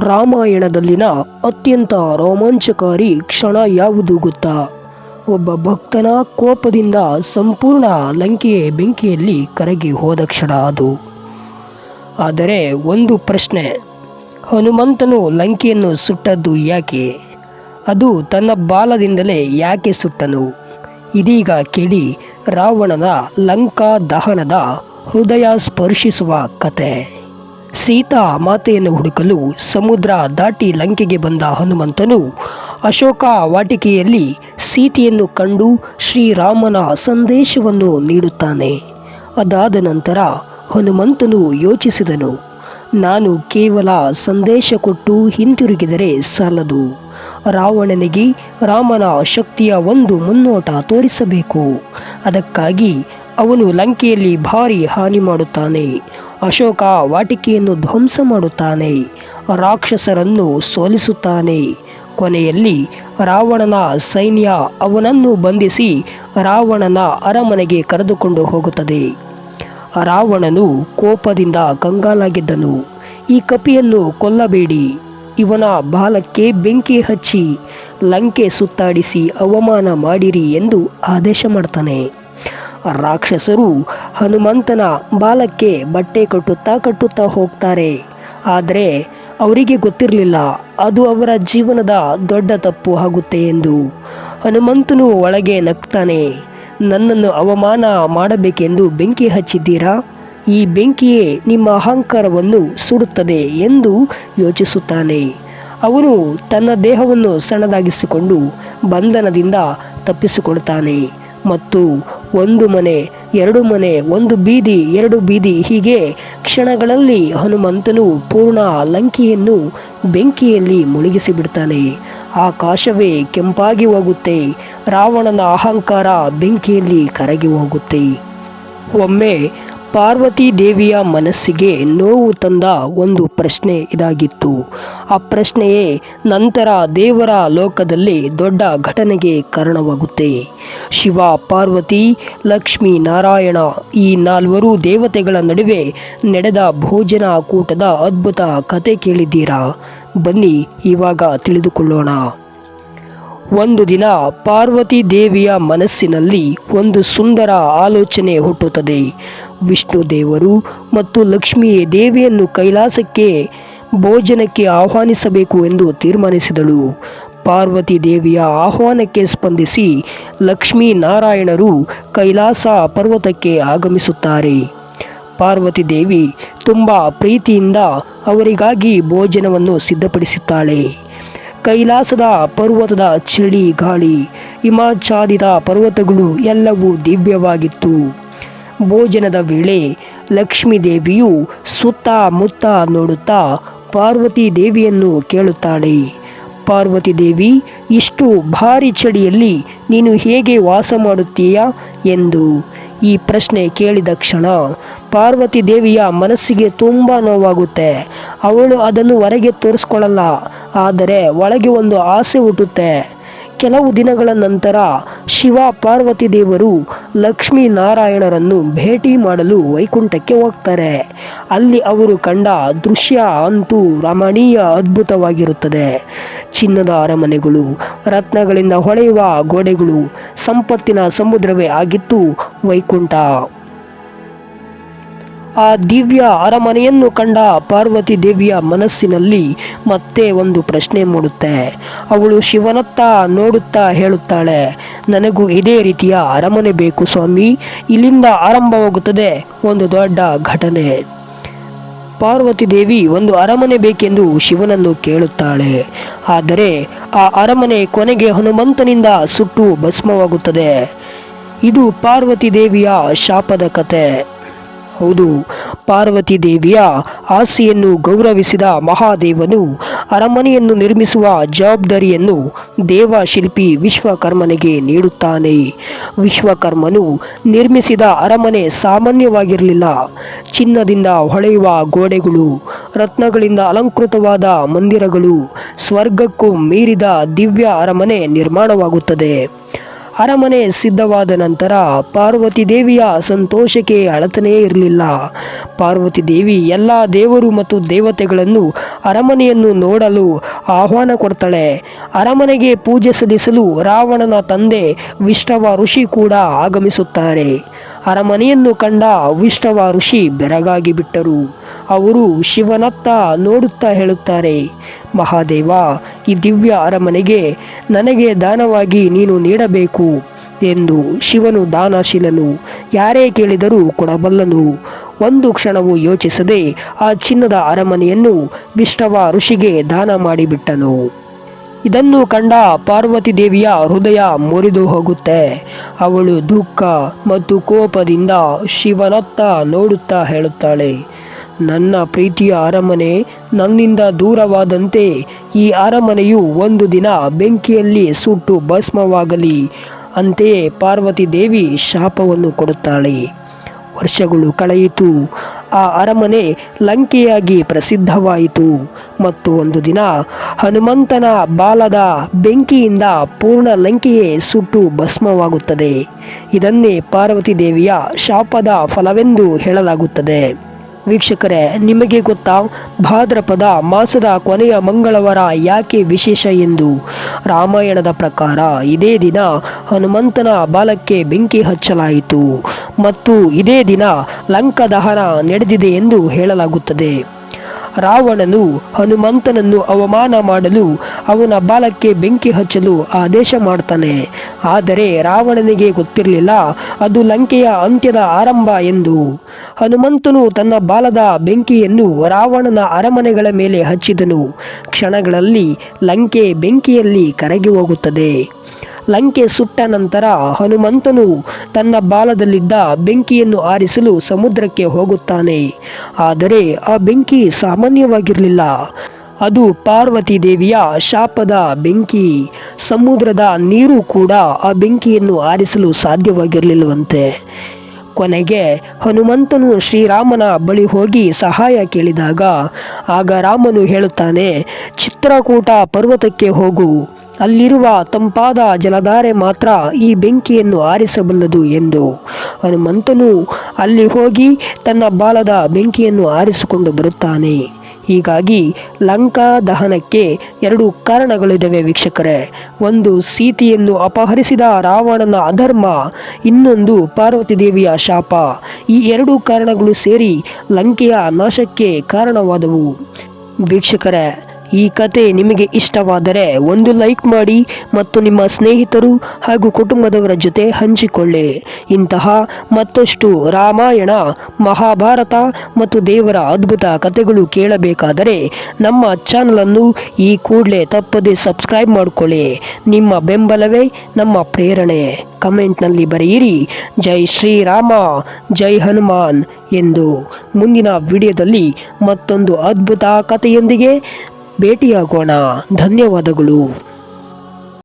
ರಾಮಾಯಣದಲ್ಲಿನ ಅತ್ಯಂತ ರೋಮಾಂಚಕಾರಿ ಕ್ಷಣ ಯಾವುದು ಗೊತ್ತಾ? ಒಬ್ಬ ಭಕ್ತನ ಕೋಪದಿಂದ ಸಂಪೂರ್ಣ ಲಂಕೆಯ ಬೆಂಕಿಯಲ್ಲಿ ಕರಗಿ ಹೋದ ಕ್ಷಣ ಅದು. ಆದರೆ ಒಂದು ಪ್ರಶ್ನೆ, ಹನುಮಂತನು ಲಂಕೆಯನ್ನು ಸುಟ್ಟದ್ದು ಯಾಕೆ? ಅದು ತನ್ನ ಬಾಲದಿಂದಲೇ ಯಾಕೆ ಸುಟ್ಟನು? ಇದೀಗ ಕೇಳಿ ರಾವಣನ ಲಂಕಾ ದಹನದ ಹೃದಯ ಸ್ಪರ್ಶಿಸುವ ಕತೆ. ಸೀತಾ ಮಾತೆಯನ್ನು ಹುಡುಕಲು ಸಮುದ್ರ ದಾಟಿ ಲಂಕೆಗೆ ಬಂದ ಹನುಮಂತನು ಅಶೋಕ ವಾಟಿಕೆಯಲ್ಲಿ ಸೀತೆಯನ್ನು ಕಂಡು ಶ್ರೀರಾಮನ ಸಂದೇಶವನ್ನು ನೀಡುತ್ತಾನೆ. ಅದಾದ ನಂತರ ಹನುಮಂತನು ಯೋಚಿಸಿದನು, ನಾನು ಕೇವಲ ಸಂದೇಶ ಕೊಟ್ಟು ಹಿಂತಿರುಗಿದರೆ ಸಾಲದು. ರಾವಣನಿಗೆ ರಾಮನ ಶಕ್ತಿಯ ಒಂದು ಮುನ್ನೋಟ ತೋರಿಸಬೇಕು. ಅದಕ್ಕಾಗಿ ಅವನು ಲಂಕೆಯಲ್ಲಿ ಭಾರಿ ಹಾನಿ ಮಾಡುತ್ತಾನೆ. ಅಶೋಕ ವಾಟಿಕೆಯನ್ನು ಧ್ವಂಸ ಮಾಡುತ್ತಾನೆ. ರಾಕ್ಷಸರನ್ನು ಸೋಲಿಸುತ್ತಾನೆ. ಕೊನೆಯಲ್ಲಿ ರಾವಣನ ಸೈನ್ಯ ಅವನನ್ನು ಬಂಧಿಸಿ ರಾವಣನ ಅರಮನೆಗೆ ಕರೆದುಕೊಂಡು ಹೋಗುತ್ತದೆ. ರಾವಣನು ಕೋಪದಿಂದ ಕಂಗಾಲಾಗಿದ್ದನು. ಈ ಕಪಿಯನ್ನು ಕೊಲ್ಲಬೇಡಿ. ಇವನ ಬಾಲಕ್ಕೆ ಬೆಂಕಿ ಹಚ್ಚಿ, ಲಂಕೆ ಸುತ್ತಾಡಿಸಿ ಅವಮಾನ ಮಾಡಿರಿ ಎಂದು ಆದೇಶ ಮಾಡ್ತಾನೆ. ರಾಕ್ಷಸರು ಹನುಮಂತನ ಬಾಲಕ್ಕೆ ಬಟ್ಟೆ ಕಟ್ಟುತ್ತಾ ಕಟ್ಟುತ್ತಾ ಹೋಗ್ತಾರೆ. ಆದರೆ ಅವರಿಗೆ ಗೊತ್ತಿರಲಿಲ್ಲ, ಅದು ಅವರ ಜೀವನದ ದೊಡ್ಡ ತಪ್ಪು ಆಗುತ್ತೆ ಎಂದು. ಹನುಮಂತನು ಒಳಗೆ ನಗ್ತಾನೆ, ನನ್ನನ್ನು ಅವಮಾನ ಮಾಡಬೇಕೆಂದು ಬೆಂಕಿ ಹಚ್ಚಿದ್ದೀರಾ? ಈ ಬೆಂಕಿಯೇ ನಿಮ್ಮ ಅಹಂಕಾರವನ್ನು ಸುಡುತ್ತದೆ ಎಂದು ಯೋಚಿಸುತ್ತಾನೆ. ಅವನು ತನ್ನ ದೇಹವನ್ನು ಸಣ್ಣದಾಗಿಸಿಕೊಂಡು ಬಂಧನದಿಂದ ತಪ್ಪಿಸಿಕೊಳ್ತಾನೆ ಮತ್ತು ಒಂದು ಮನೆ, ಎರಡು ಮನೆ, ಒಂದು ಬೀದಿ, ಎರಡು ಬೀದಿ. ಹೀಗೆ ಕ್ಷಣಗಳಲ್ಲಿ ಹನುಮಂತನು ಪೂರ್ಣ ಲಂಕೆಯನ್ನು ಬೆಂಕಿಯಲ್ಲಿ ಮುಳುಗಿಸಿ ಬಿಡ್ತಾನೆ ಆಕಾಶವೇ ಕೆಂಪಾಗಿ ಹೋಗುತ್ತೆ, ರಾವಣನ ಅಹಂಕಾರ ಬೆಂಕಿಯಲ್ಲಿ ಕರಗಿ ಹೋಗುತ್ತೆ. ಒಮ್ಮೆ ಪಾರ್ವತಿ ದೇವಿಯ ಮನಸ್ಸಿಗೆ ನೋವು ತಂದ ಒಂದು ಪ್ರಶ್ನೆ ಇದಾಗಿತ್ತು. ಆ ಪ್ರಶ್ನೆಯೇ ನಂತರ ದೇವರ ಲೋಕದಲ್ಲಿ ದೊಡ್ಡ ಘಟನೆಗೆ ಕಾರಣವಾಗುತ್ತೆ. ಶಿವ, ಪಾರ್ವತಿ, ಲಕ್ಷ್ಮೀ ನಾರಾಯಣ ಈ ನಾಲ್ವರು ದೇವತೆಗಳ ನಡುವೆ ನಡೆದ ಭೋಜನ ಕೂಟದ ಅದ್ಭುತ ಕತೆ ಕೇಳಿದ್ದೀರಾ? ಬನ್ನಿ ಇವಾಗ ತಿಳಿದುಕೊಳ್ಳೋಣ. ಒಂದು ದಿನ ಪಾರ್ವತಿ ದೇವಿಯ ಮನಸ್ಸಿನಲ್ಲಿ ಒಂದು ಸುಂದರ ಆಲೋಚನೆ ಹುಟ್ಟುತ್ತದೆ. ವಿಷ್ಣು ದೇವರು ಮತ್ತು ಲಕ್ಷ್ಮೀ ದೇವಿಯನ್ನು ಕೈಲಾಸಕ್ಕೆ ಭೋಜನಕ್ಕೆ ಆಹ್ವಾನಿಸಬೇಕು ಎಂದು ತೀರ್ಮಾನಿಸಿದಳು. ಪಾರ್ವತಿ ದೇವಿಯ ಆಹ್ವಾನಕ್ಕೆ ಸ್ಪಂದಿಸಿ ಲಕ್ಷ್ಮೀ ನಾರಾಯಣರು ಕೈಲಾಸ ಪರ್ವತಕ್ಕೆ ಆಗಮಿಸುತ್ತಾರೆ. ಪಾರ್ವತಿ ದೇವಿ ತುಂಬ ಪ್ರೀತಿಯಿಂದ ಅವರಿಗಾಗಿ ಭೋಜನವನ್ನು ಸಿದ್ಧಪಡಿಸುತ್ತಾಳೆ. ಕೈಲಾಸದ ಪರ್ವತದ ಚಳಿ ಗಾಳಿ ಹಿಮಾಚ್ಛಾದಿತ ಪರ್ವತಗಳು ಎಲ್ಲವೂ ದಿವ್ಯವಾಗಿತ್ತು. ಭೋಜನದ ವೇಳೆ ಲಕ್ಷ್ಮೀದೇವಿಯು ಸುತ್ತ ಮುತ್ತ ನೋಡುತ್ತಾ ಪಾರ್ವತಿ ದೇವಿಯನ್ನು ಕೇಳುತ್ತಾಳೆ. ಪಾರ್ವತಿ ದೇವಿ, ಇಷ್ಟು ಭಾರಿ ಚಳಿಯಲ್ಲಿ ನೀನು ಹೇಗೆ ವಾಸ ಮಾಡುತ್ತೀಯಾ ಎಂದು ಈ ಪ್ರಶ್ನೆ ಕೇಳಿದ ಕ್ಷಣ ಪಾರ್ವತಿ ದೇವಿಯ ಮನಸ್ಸಿಗೆ ತುಂಬ ನೋವಾಗುತ್ತೆ. ಅವಳು ಅದನ್ನು ಹೊರಗೆ ತೋರಿಸ್ಕೊಳ್ಳಲ್ಲ, ಆದರೆ ಒಳಗೆ ಒಂದು ಆಸೆ ಹುಟ್ಟುತ್ತೆ. ಕೆಲವು ದಿನಗಳ ನಂತರ ಶಿವ ಪಾರ್ವತಿ ದೇವರು ಲಕ್ಷ್ಮೀ ನಾರಾಯಣರನ್ನು ಭೇಟಿ ಮಾಡಲು ವೈಕುಂಠಕ್ಕೆ ಹೋಗ್ತಾರೆ. ಅಲ್ಲಿ ಅವರು ಕಂಡ ದೃಶ್ಯ ಅಂತೂ ರಮಣೀಯ ಅದ್ಭುತವಾಗಿರುತ್ತದೆ. ಚಿನ್ನದ ಅರಮನೆಗಳು, ರತ್ನಗಳಿಂದ ಹೊಳೆಯುವ ಗೋಡೆಗಳು, ಸಂಪತ್ತಿನ ಸಮುದ್ರವೇ ಆಗಿತ್ತು ವೈಕುಂಠ. ಆ ದಿವ್ಯ ಅರಮನೆಯನ್ನು ಕಂಡ ಪಾರ್ವತಿ ದೇವಿಯ ಮನಸ್ಸಿನಲ್ಲಿ ಮತ್ತೆ ಒಂದು ಪ್ರಶ್ನೆ ಮೂಡುತ್ತೆ. ಅವಳು ಶಿವನತ್ತ ನೋಡುತ್ತಾ ಹೇಳುತ್ತಾಳೆ, ನನಗೂ ಇದೇ ರೀತಿಯ ಅರಮನೆ ಬೇಕು ಸ್ವಾಮಿ, ಇಲ್ಲಿಂದ ಆರಂಭವಾಗುತ್ತದೆ ಒಂದು ದೊಡ್ಡ ಘಟನೆ. ಪಾರ್ವತಿ ದೇವಿ ಒಂದು ಅರಮನೆ ಬೇಕೆಂದು ಶಿವನನ್ನು ಕೇಳುತ್ತಾಳೆ. ಆದರೆ ಆ ಅರಮನೆ ಕೊನೆಗೆ ಹನುಮಂತನಿಂದ ಸುಟ್ಟು ಭಸ್ಮವಾಗುತ್ತದೆ. ಇದು ಪಾರ್ವತಿ ದೇವಿಯ ಶಾಪದ ಕತೆ. ಹೌದು. ಪಾರ್ವತಿ ದೇವಿಯ ಆಸೆಯನ್ನು ಗೌರವಿಸಿದ ಮಹಾದೇವನು ಅರಮನೆಯನ್ನು ನಿರ್ಮಿಸುವ ಜವಾಬ್ದಾರಿಯನ್ನು ದೇವಶಿಲ್ಪಿ ವಿಶ್ವಕರ್ಮನಿಗೆ ನೀಡುತ್ತಾನೆ. ವಿಶ್ವಕರ್ಮನು ನಿರ್ಮಿಸಿದ ಅರಮನೆ ಸಾಮಾನ್ಯವಾಗಿರಲಿಲ್ಲ. ಚಿನ್ನದಿಂದ ಹೊಳೆಯುವ ಗೋಡೆಗಳು, ರತ್ನಗಳಿಂದ ಅಲಂಕೃತವಾದ ಮಂದಿರಗಳು, ಸ್ವರ್ಗಕ್ಕೂ ಮೀರಿದ ದಿವ್ಯ ಅರಮನೆ ನಿರ್ಮಾಣವಾಗುತ್ತದೆ. ಅರಮನೆ ಸಿದ್ಧವಾದ ನಂತರ ಪಾರ್ವತಿ ದೇವಿಯ ಸಂತೋಷಕ್ಕೆ ಅಳತನೇ ಇರಲಿಲ್ಲ. ಪಾರ್ವತಿ ದೇವಿ ಎಲ್ಲ ದೇವರು ಮತ್ತು ದೇವತೆಗಳನ್ನು ಅರಮನೆಯನ್ನು ನೋಡಲು ಆಹ್ವಾನ ಕೊಡ್ತಾಳೆ. ಅರಮನೆಗೆ ಪೂಜೆ ಸಲ್ಲಿಸಲು ರಾವಣನ ತಂದೆ ವಿಷ್ಣವ ಋಷಿ ಕೂಡ ಆಗಮಿಸುತ್ತಾರೆ. ಅರಮನೆಯನ್ನು ಕಂಡ ವಿಷ್ಣವ ಋಷಿ ಬೆರಗಾಗಿ ಬಿಟ್ಟರು. ಅವರು ಶಿವನತ್ತ ನೋಡುತ್ತಾ ಹೇಳುತ್ತಾರೆ, ಮಹಾದೇವ, ಈ ದಿವ್ಯ ಅರಮನೆಗೆ ನನಗೆ ದಾನವಾಗಿ ನೀನು ನೀಡಬೇಕು ಎಂದು ಶಿವನು ದಾನಶೀಲನು. ಯಾರೇ ಕೇಳಿದರೂ ಕೊಡಬಲ್ಲನು. ಒಂದು ಕ್ಷಣವೂ ಯೋಚಿಸದೆ ಆ ಚಿನ್ನದ ಅರಮನೆಯನ್ನು ವಿಷ್ಣವ ಋಷಿಗೆ ದಾನ ಮಾಡಿಬಿಟ್ಟನು. ಇದನ್ನು ಕಂಡ ಪಾರ್ವತಿ ದೇವಿಯ ಹೃದಯ ಮುರಿದು ಹೋಗುತ್ತೆ. ಅವಳು ದುಃಖ ಮತ್ತು ಕೋಪದಿಂದ ಶಿವನತ್ತ ನೋಡುತ್ತಾ ಹೇಳುತ್ತಾಳೆ. ನನ್ನ ಪ್ರೀತಿಯ ಅರಮನೆ ನನ್ನಿಂದ ದೂರವಾದಂತೆ ಈ ಅರಮನೆಯು ಒಂದು ದಿನ ಬೆಂಕಿಯಲ್ಲಿ ಸುಟ್ಟು ಭಸ್ಮವಾಗಲಿ. ಅಂತೆಯೇ ಪಾರ್ವತಿ ದೇವಿ ಶಾಪವನ್ನು ಕೊಡುತ್ತಾಳೆ. ವರ್ಷಗಳು ಕಳೆಯಿತು. ಆ ಅರಮನೆ ಲಂಕೆಯಾಗಿ ಪ್ರಸಿದ್ಧವಾಯಿತು. ಮತ್ತು ಒಂದು ದಿನ ಹನುಮಂತನ ಬಾಲದ ಬೆಂಕಿಯಿಂದ ಪೂರ್ಣ ಲಂಕೆಯೇ ಸುಟ್ಟು ಭಸ್ಮವಾಗುತ್ತದೆ. ಇದನ್ನೇ ಪಾರ್ವತಿ ದೇವಿಯ ಶಾಪದ ಫಲವೆಂದು ಹೇಳಲಾಗುತ್ತದೆ. ವೀಕ್ಷಕರೇ, ನಿಮಗೆ ಗೊತ್ತಾ? ಭಾದ್ರಪದ ಮಾಸದ ಕೊನೆಯ ಮಂಗಳವಾರ ಯಾಕೆ ವಿಶೇಷ ಎಂದು? ರಾಮಾಯಣದ ಪ್ರಕಾರ ಇದೇ ದಿನ ಹನುಮಂತನ ಬಾಲಕ್ಕೆ ಬೆಂಕಿ ಹಚ್ಚಲಾಯಿತು. ಮತ್ತು ಇದೇ ದಿನ ಲಂಕ ದಹನ ನಡೆದಿದೆ ಎಂದು ಹೇಳಲಾಗುತ್ತದೆ. ರಾವಣನು ಹನುಮಂತನನ್ನು ಅವಮಾನ ಮಾಡಲು ಅವನ ಬಾಲಕ್ಕೆ ಬೆಂಕಿ ಹಚ್ಚಲು ಆದೇಶ ಮಾಡ್ತಾನೆ. ಆದರೆ ರಾವಣನಿಗೆ ಗೊತ್ತಿರಲಿಲ್ಲ, ಅದು ಲಂಕೆಯ ಅಂತ್ಯದ ಆರಂಭ ಎಂದು. ಹನುಮಂತನು ತನ್ನ ಬಾಲದ ಬೆಂಕಿಯನ್ನು ರಾವಣನ ಅರಮನೆಗಳ ಮೇಲೆ ಹಚ್ಚಿದನು. ಕ್ಷಣಗಳಲ್ಲಿ ಲಂಕೆ ಬೆಂಕಿಯಲ್ಲಿ ಕರಗಿ ಹೋಗುತ್ತದೆ. ಲಂಕೆ ಸುಟ್ಟ ನಂತರ ಹನುಮಂತನು ತನ್ನ ಬಾಲದಲ್ಲಿದ್ದ ಬೆಂಕಿಯನ್ನು ಆರಿಸಲು ಸಮುದ್ರಕ್ಕೆ ಹೋಗುತ್ತಾನೆ. ಆದರೆ ಆ ಬೆಂಕಿ ಸಾಮಾನ್ಯವಾಗಿರಲಿಲ್ಲ. ಅದು ಪಾರ್ವತಿ ದೇವಿಯ ಶಾಪದ ಬೆಂಕಿ. ಸಮುದ್ರದ ನೀರು ಕೂಡ ಆ ಬೆಂಕಿಯನ್ನು ಆರಿಸಲು ಸಾಧ್ಯವಾಗಿರಲಿಲ್ಲವಂತೆ. ಕೊನೆಗೆ ಹನುಮಂತನು ಶ್ರೀರಾಮನ ಬಳಿ ಹೋಗಿ ಸಹಾಯ ಕೇಳಿದಾಗ ಆಗ ರಾಮನು ಹೇಳುತ್ತಾನೆ, ಚಿತ್ರಕೂಟ ಪರ್ವತಕ್ಕೆ ಹೋಗು. ಅಲ್ಲಿರುವ ತಂಪಾದ ಜಲಧಾರೆ ಮಾತ್ರ ಈ ಬೆಂಕಿಯನ್ನು ಆರಿಸಬಲ್ಲದು ಎಂದು ಹನುಮಂತನು ಅಲ್ಲಿ ಹೋಗಿ ತನ್ನ ಬಾಲದ ಬೆಂಕಿಯನ್ನು ಆರಿಸಿಕೊಂಡು ಬರುತ್ತಾನೆ. ಹೀಗಾಗಿ ಲಂಕಾ ದಹನಕ್ಕೆ ಎರಡು ಕಾರಣಗಳಿದ್ದಾವೆ ವೀಕ್ಷಕರೇ. ಒಂದು, ಸೀತೆಯನ್ನು ಅಪಹರಿಸಿದ ರಾವಣನ ಅಧರ್ಮ, ಇನ್ನೊಂದು, ಪಾರ್ವತಿ ದೇವಿಯ ಶಾಪ. ಈ ಎರಡು ಕಾರಣಗಳು ಸೇರಿ ಲಂಕೆಯ ನಾಶಕ್ಕೆ ಕಾರಣವಾದವು. ವೀಕ್ಷಕರೇ ಈ ಕತೆ ನಿಮಗೆ ಇಷ್ಟವಾದರೆ ಒಂದು ಲೈಕ್ ಮಾಡಿ ಮತ್ತು ನಿಮ್ಮ ಸ್ನೇಹಿತರು ಹಾಗೂ ಕುಟುಂಬದವರ ಜೊತೆ ಹಂಚಿಕೊಳ್ಳಿ. ಇಂತಹ ಮತ್ತಷ್ಟು ರಾಮಾಯಣ, ಮಹಾಭಾರತ ಮತ್ತು ದೇವರ ಅದ್ಭುತ ಕಥೆಗಳು ಕೇಳಬೇಕಾದರೆ ನಮ್ಮ ಚಾನಲನ್ನು ಈ ಕೂಡಲೇ ತಪ್ಪದೆ ಸಬ್ಸ್ಕ್ರೈಬ್ ಮಾಡಿಕೊಳ್ಳಿ. ನಿಮ್ಮ ಬೆಂಬಲವೇ ನಮ್ಮ ಪ್ರೇರಣೆ. ಕಮೆಂಟ್ನಲ್ಲಿ ಬರೆಯಿರಿ, ಜೈ ಶ್ರೀರಾಮ, ಜೈ ಹನುಮಾನ್ ಎಂದು. ಮುಂದಿನ ವಿಡಿಯೋದಲ್ಲಿ ಮತ್ತೊಂದು ಅದ್ಭುತ ಕಥೆಯೊಂದಿಗೆ ಭೇಟಿಯಾಗೋಣ. ಧನ್ಯವಾದಗಳು.